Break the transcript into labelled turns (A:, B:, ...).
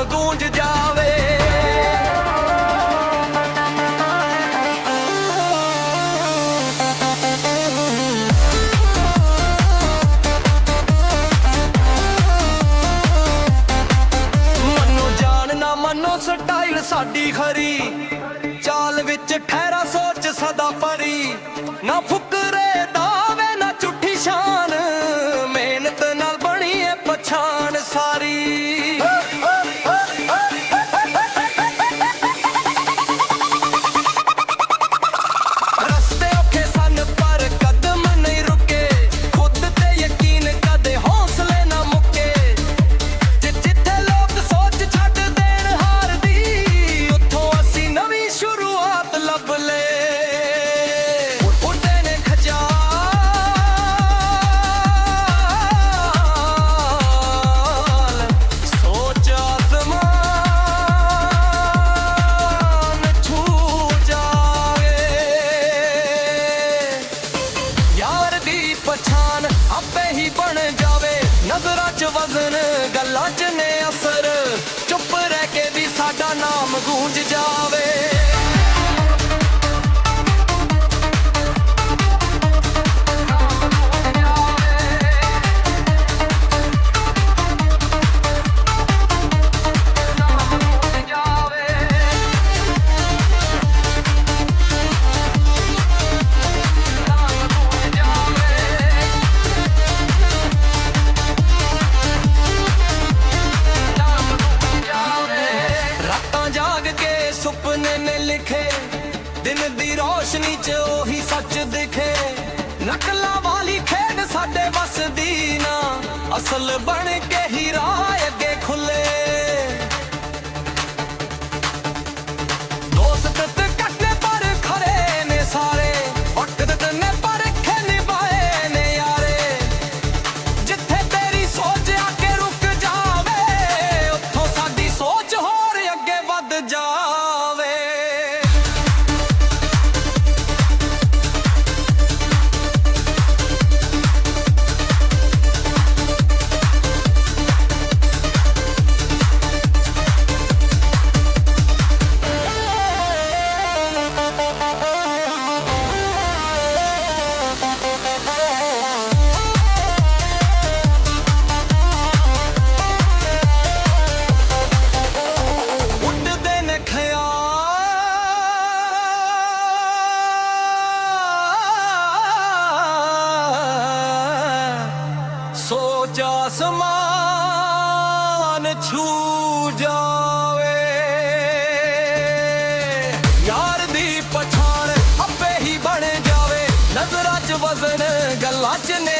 A: ਨਾਮ ਗੂੰਜ ਜਾਵੇ। ਜਾਣ ਨਾ ਮਨੋ ਸਟਾਈਲ ਸਾਡੀ ਖਰੀ। ਚਾਲ ਵਿੱਚ ਠਹਿਰਾ ਨਜ਼ਰਾਂ 'ਚ ਵਜ਼ਨ, ਗੱਲਾਂ 'ਚ ਨੇ ਅਸਰ। ਚੁੱਪ ਰਹਿ ਕੇ ਵੀ ਸਾਡਾ ਨਾਮ ਗੂੰਜ ਜਾਵੇ। ਲਿਖੇ। ਦਿਨ ਦੀ ਰੋਸ਼ਨੀ 'ਚ ਉਹੀ ਸੱਚ ਦਿਖੇ। ਨਕਲਾਂ ਵਾਲੀ ਖੇਡ ਸਾਡੇ ਵਸ ਨਾ। ਅਸਲ ਬਣ ਕੇ ਹੀ ਰਾਹ ਸੋਚ ਆਸਮਾਨ ਛੂ ਜਾਵੇ। ਯਾਰ ਦੀ ਪਛਾਣ ਆਪੇ ਹੀ ਬਣ ਜਾਵੇ। ਨਜ਼ਰਾਂ 'ਚ ਵਜ਼ਨ ਗੱਲਾਂ 'ਚ ਨੇ